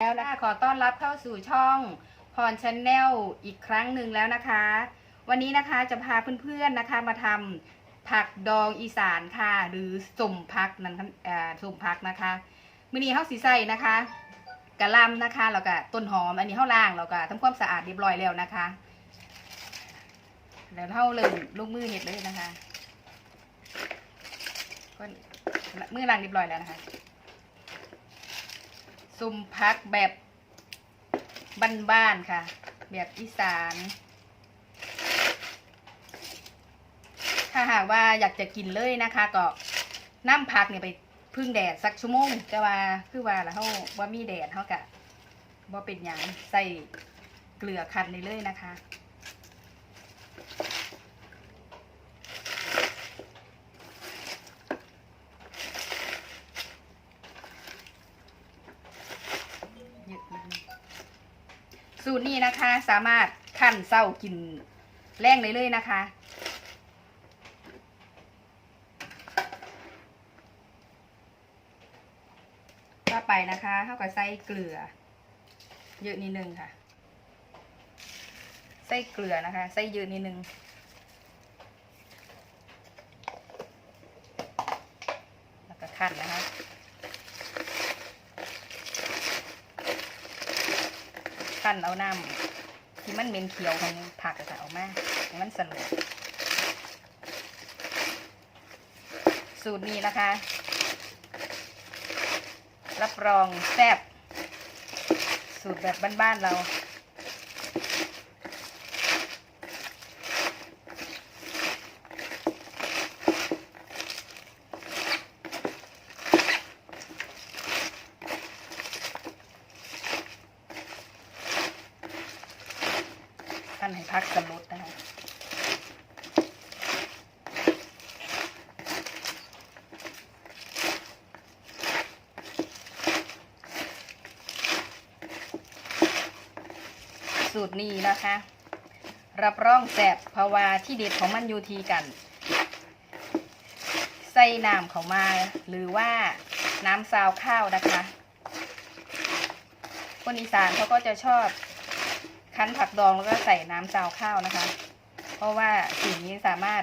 แล้วนะคะขอต้อนรับเข้าสู่ช่องพรชแนลอีกครั้งหนึ่งแล้วนะคะ วันนี้นะคะจะพาเพื่อนๆนะคะมาทำผักดองอีสานค่ะ หรือสมพักนั่นเอ่อสมพักนะคะมือนี้เฮาสีใส่นะคะกะล่ำนะคะแล้วก็ต้นหอมอันนี้เฮาล้างแล้วก็ทำความสะอาดเรียบร้อยแล้วนะคะแล้วเฮาเริ่มลงมือเห็ดเลยนะคะก็มือล้างเรียบร้อยแล้วนะคะ ซุ่มพักแบบบ้านๆค่ะ แบบอีสาน ถ้าหากว่าอยากจะกินเลยนะคะ ก็น้ำพักเนี่ยไปพึ่งแดดสักชั่วโมงจะว่าคือว่าแล้วเขาว่ามีแดดเขากะว่าเป็นอย่างใส่เกลือคั้นได้เลยนะคะ สูตรนี้นะคะ สามารถขั้นเศร้ากินแรงได้เลยนะคะ ต่อไปนะคะเท่ากับใส่เกลือ เยอะนิดนึงค่ะใส่เกลือนะคะใส่เยอะนิดนึงแล้วก็ขั้นนะคะ ขั้นเอาน้ำที่มันเหม็นเขียวของผักอะเออกมามันสลดสูตรนี้นะคะ รับรองแซ่บสูตรแบบบ้านๆเรา นให้พักสลดนะคะสูตรนี้นะคะ รับรองแสบเพราวาที่เด็ดของมันอยู่ทีกัน ใส่น้ำเขามา หรือว่าน้ำซาวข้าวนะคะ คนอีสานเขาก็จะชอบ คั้นผักดองแล้วก็ใส่น้ำซาวข้าวนะคะ เพราะว่าสิ่งนี้สามารถ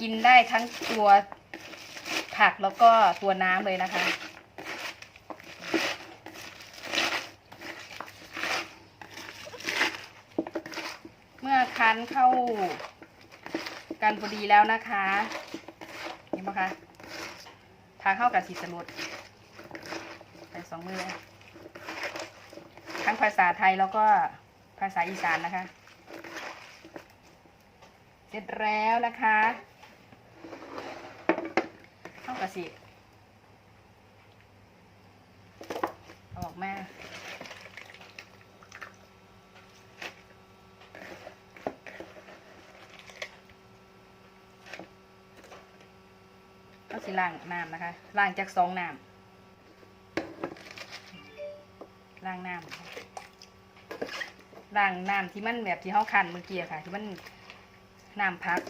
กินได้ทั้งตัวผักแล้วก็ตัวน้ำเลยนะคะ เมื่อคั้นเข้ากันพอดีแล้วนะคะเห็นไหมคะทางเข้ากับสีสลุดใส่สองมือทั้งภาษาไทยแล้วก็ ภาษาอีสานนะคะ เสร็จแล้วนะคะเข้ากับสิเอาอกมาเอาสิล้างน้ำนะคะล้างจากสองน้ำล้างน้ำ ล้างน้ำที่มันแบบที่เขาคันเมื่อกี้ค่ะ ที่มันน้ำพัก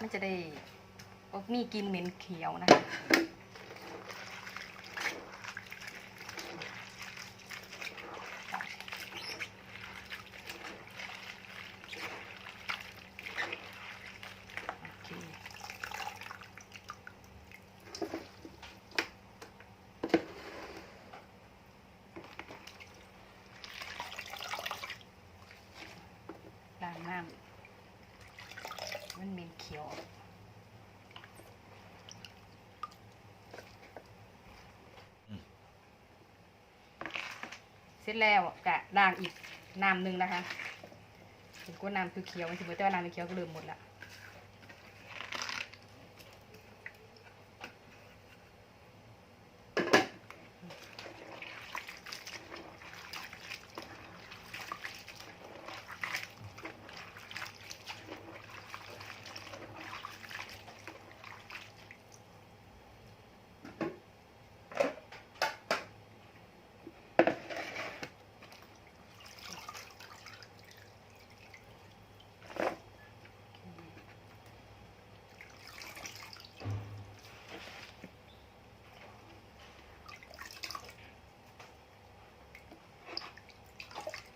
มันจะได้มีกลินเหม็นเขียวนะคะโอเคล้างน้ำมันเหม็นเขียวเสร็จแล้วกะด่างอีกน้ำหนึ่งนะคะเห็นก็น้ำคือเขียวมันถือว่าแต่ว่าน้ำเขียวก็เริ่มหมดละ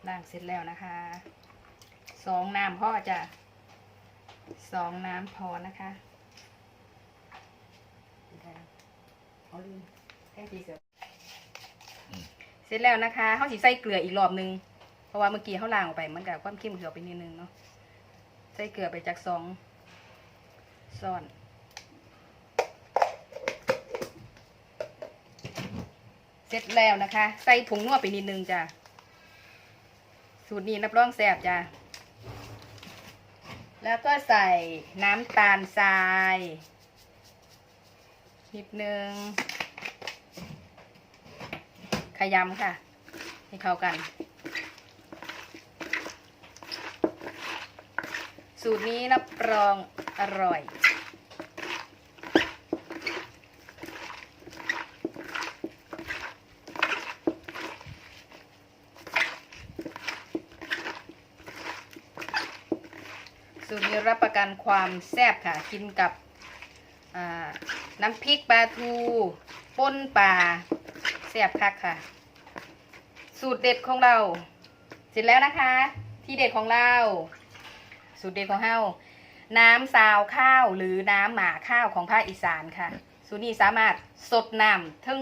ล้างเสร็จแล้วนะคะ สองน้ำพ่อจะสองน้ำพอนะคะเอาลืมแค่ทีเสร็จเสร็จแล้วนะคะเขาสิใส่เกลืออีกรอบนึง เพราะว่าเมื่อกี้เขาล้างออกไปมันกับความเข้มเกลือไปนิดนึงเนาะ ใส่เกลือไปจากสองซ่อนเสร็จแล้วนะคะ ใส่ผงนวดไปนิดนึงจ้ะ สูตรนี้รับรองแซ่บจ้ะ แล้วก็ใส่น้ำตาลทราย นิดนึง ขยำค่ะ ให้เข้ากัน สูตรนี้รับรองอร่อย สูตรนี้รับประกันความแซ่บค่ะ กินกับน้ำพริกปลาทูป่นปลาแซ่บคักค่ะ สูตรเด็ดของเรา เสร็จแล้วนะคะ ที่เด็ดของเรา สูตรเด็ดของเฮาน้ำซาวข้าวหรือน้ำหมาข้าวของภาคอีสานค่ะ สูตรนี้สามารถสดน้ำทึ่ง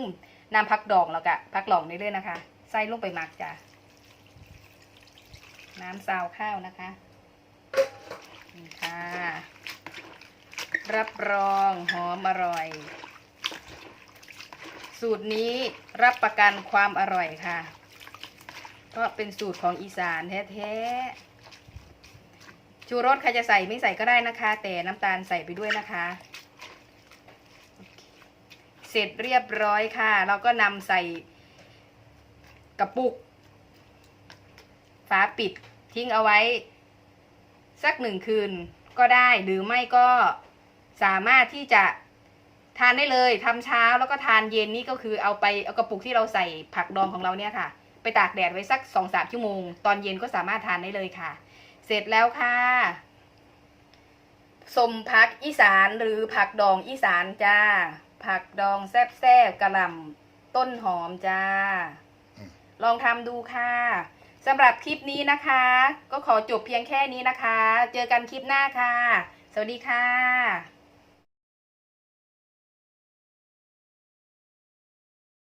น้ำพักดองแล้วก็พักหลองได้เลยนะคะ ใส่ลงไปหมักจ้ะน้ำซาวข้าวนะคะ ค่ะ รับรองหอมอร่อย สูตรนี้รับประกันความอร่อยค่ะ เพราะเป็นสูตรของอีสานแท้ๆชูรสใครจะใส่ไม่ใส่ก็ได้นะคะ แต่น้ำตาลใส่ไปด้วยนะคะ เสร็จเรียบร้อยค่ะ เราก็นำใส่กระปุก ฝาปิดทิ้งเอาไว้ สักหนึ่งคืนก็ได้หรือไม่ก็สามารถที่จะทานได้เลยทำเช้าแล้วก็ทานเย็นนี่ก็คือเอาไปเอากระปุกที่เราใส่ผักดองของเราเนี่ยค่ะ ไปตากแดดไว้สักสองสามชั่วโมง ตอนเย็นก็สามารถทานได้เลยค่ะ เสร็จแล้วค่ะสมผักอีสานหรือผักดองอีสานจ้า ผักดองแซ่บๆกระหล่ำต้นหอมจ้าอืมลองทำดูค่ะ สำหรับคลิปนี้นะคะ ก็ขอจบเพียงแค่นี้นะคะ เจอกันคลิปหน้าค่ะ สวัสดีค่ะ